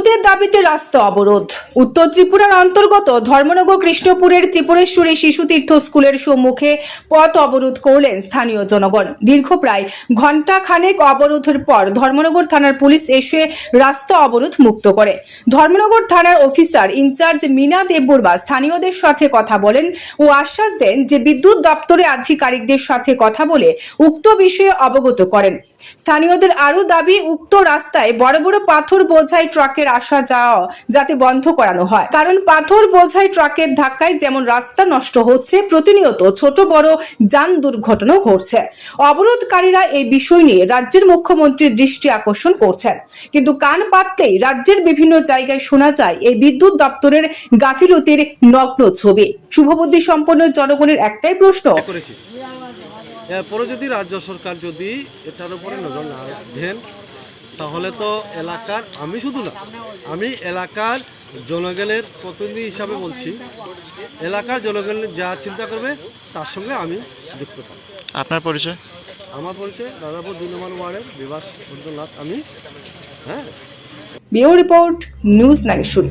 বিদ্যুতের দাবিতে রাস্তা অবরোধ। উত্তর ত্রিপুরার অন্তর্গত ধর্মনগর কৃষ্ণপুরের ত্রিপুরেশ্বরী শিশুতীর্থ স্কুলের সম্মুখে পথ অবরোধ করলেন স্থানীয় জনগণ। দীর্ঘ প্রায় ঘণ্টা খানেক অবরোধের পর ধর্মনগর থানার পুলিশ এসে রাস্তা অবরোধ মুক্ত করে। ধর্মনগর থানার অফিসার ইনচার্জ মিনা দেববর্মা স্থানীয়দের সাথে কথা বলেন ও আশ্বাস দেন যে বিদ্যুৎ দপ্তরে আধিকারিকদের সাথে কথা বলে উক্ত বিষয়ে অবগত করেন। স্থানীয়দের আরও দাবি, উক্ত রাস্তায় বড় বড় পাথর বোঝাই ট্রাকের আসা যাওয়া যাতে বন্ধ করানো হয়। কারণ পাথর বোঝাই ট্রাকের ধাক্কায় যেমন রাস্তা নষ্ট হচ্ছে, প্রতিনিয়ত ছোট বড় যান দুর্ঘটনা ঘটছে। অবরোধকারীরা এই বিষয় নিয়ে রাজ্যের মুখ্যমন্ত্রীর দৃষ্টি আকর্ষণ করছেন। কিন্তু কান পাততেই রাজ্যের বিভিন্ন জায়গায় শোনা যায় এই বিদ্যুৎ দপ্তরের গাফিলতির নগ্ন ছবি। শুভবুদ্ধি সম্পন্ন জনগণের একটাই প্রশ্ন এরপরে যদি রাজ্য সরকার যদি এটার উপরে নজর না দেন তাহলে তো এলাকার আমি শুধু না আমি এলাকার জনগণের প্রতিনিধি হিসাবে বলছি এলাকার জনগণ যা চিন্তা করবে তার সঙ্গে আমি যুক্ত থাকব। আপনার পরিচয়? আমার পরিচয় রাজাপুর দুই নম্বর ওয়ার্ডের বিভাস সূর্যনাথ আমি হ্যাঁ। Bureau report news Nageshwari